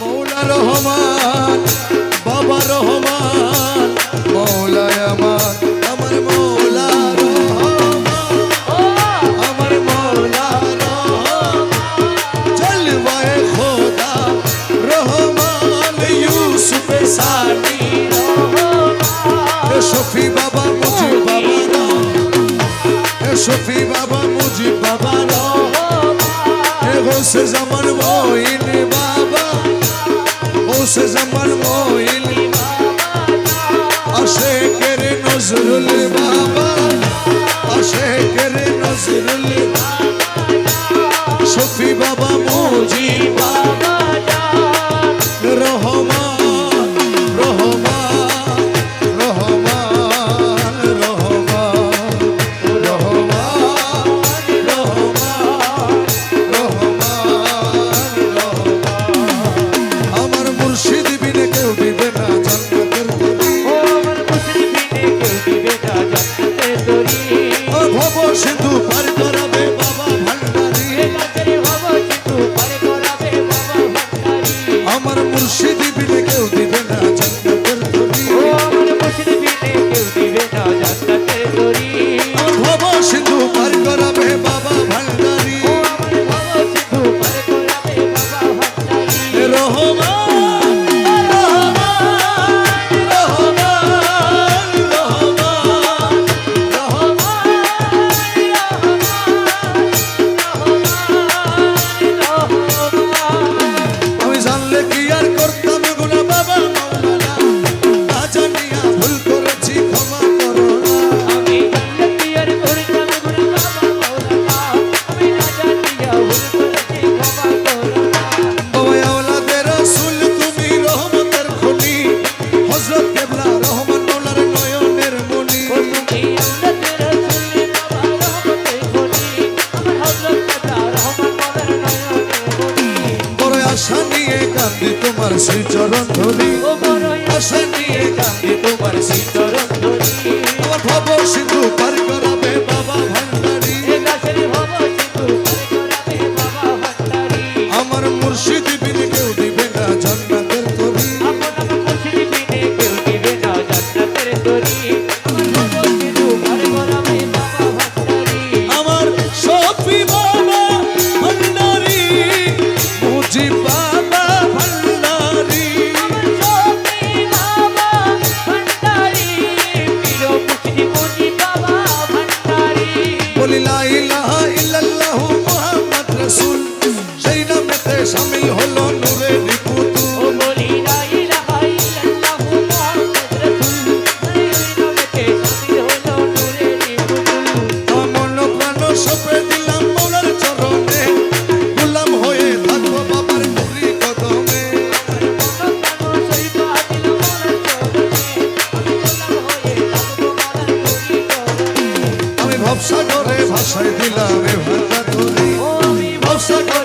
মৌলা রহমান বাবা রহমান। জামান বই should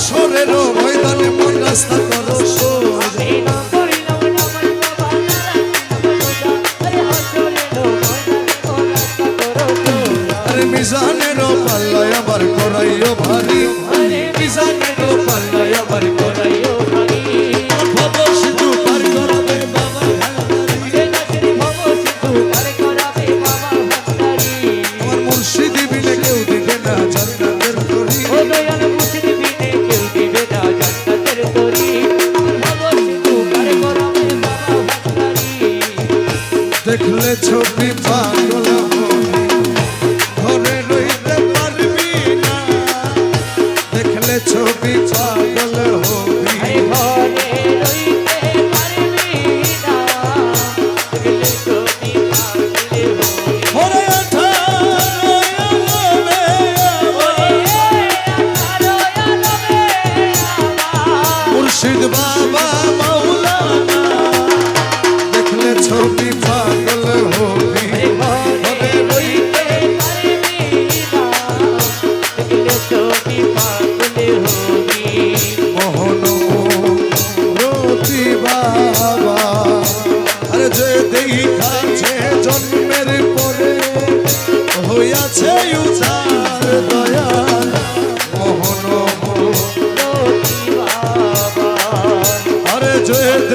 হাসরের ময়দানে মন করস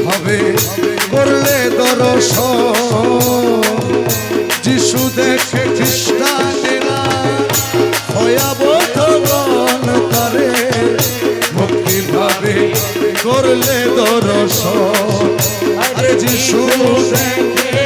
ভাবে করলে দরশ যিশু দেখে খ্রিস্টানেরা ভয়াবধবন তারে। ভক্তিভাবে করলে দরশ আরে যিশু দেখে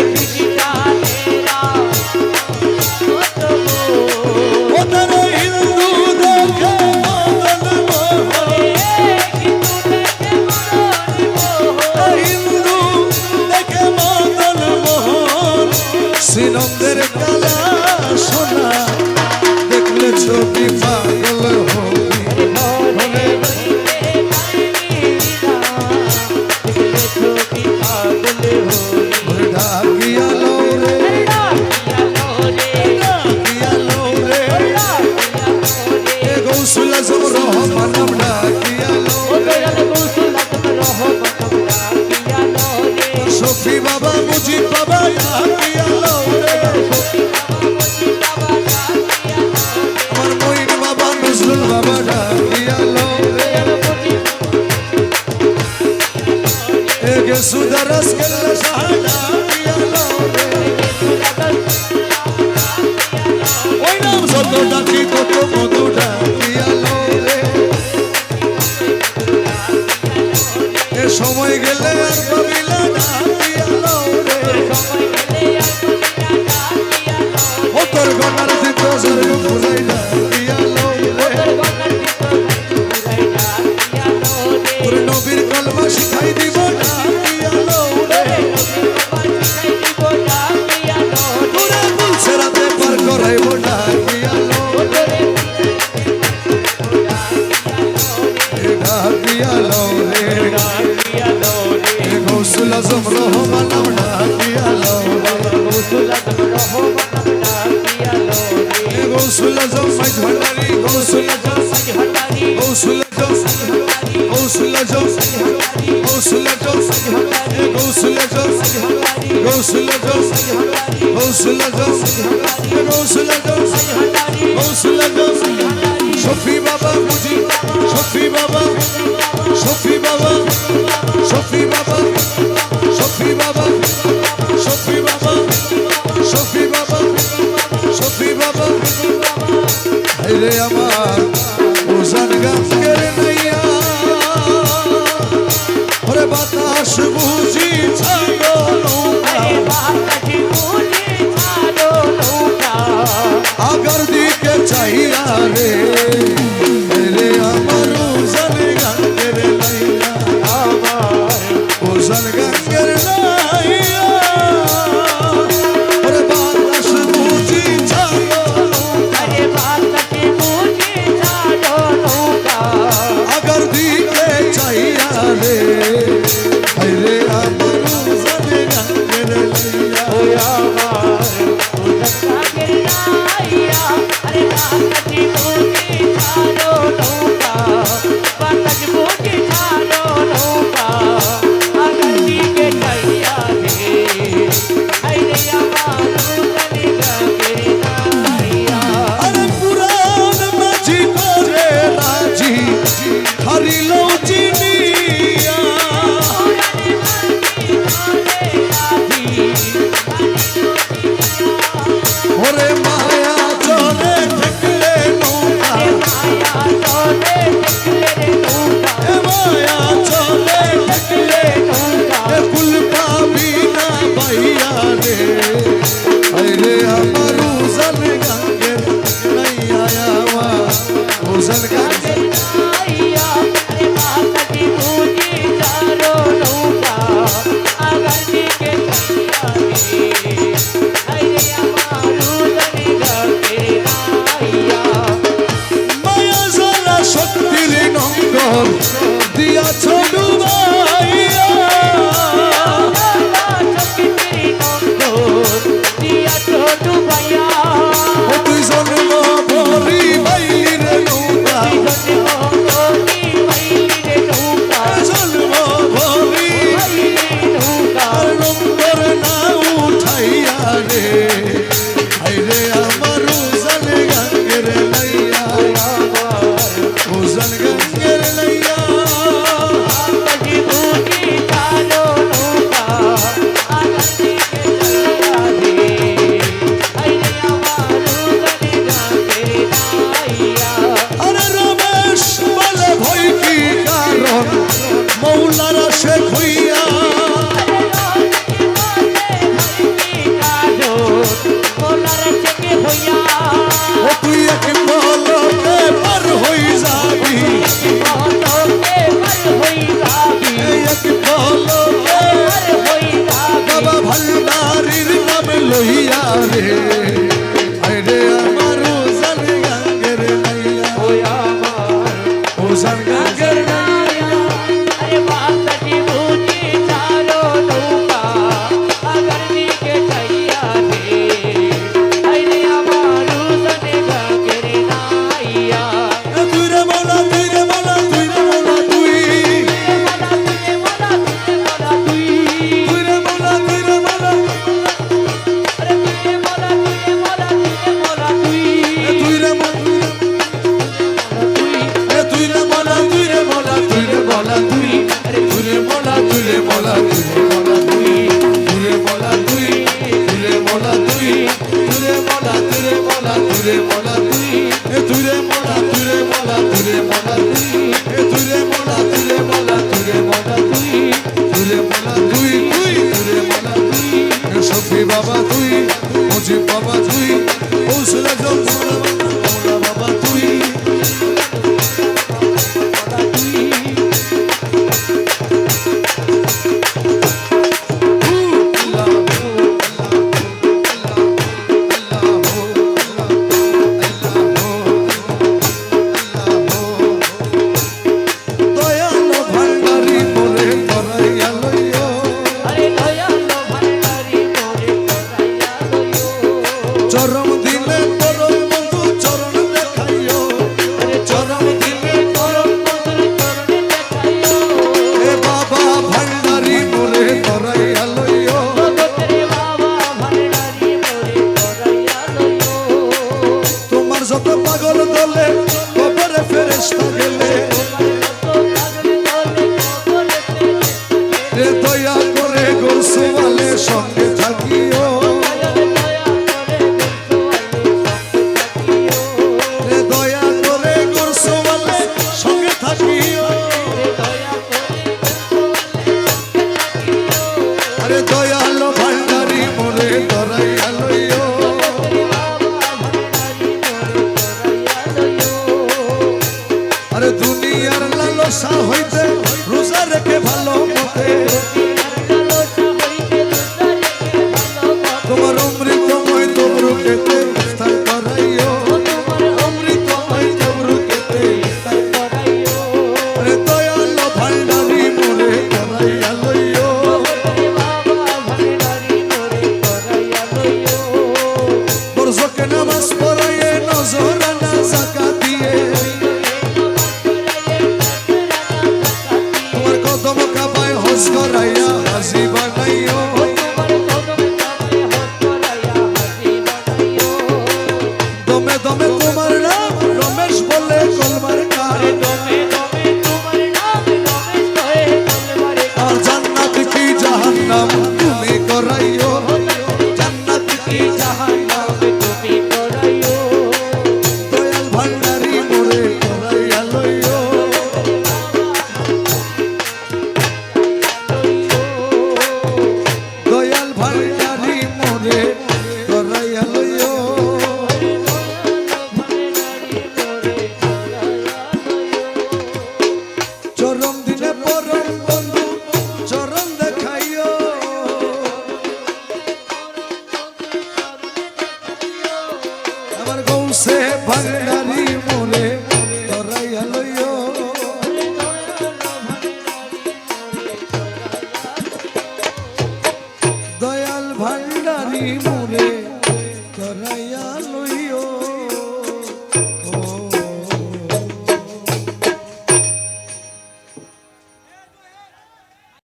हौसल जो हौसल जो हौसल जो शफी बाबा मुझी शफी बाबा शफी बाबा शफी बाबा शफी बाबा शफी बाबा শফি বাবা শফি বাবা রে আমার ওজন গাছ আমার Hacemos আরে দয়াল ভান্ডারি মোরে করাইয়া Come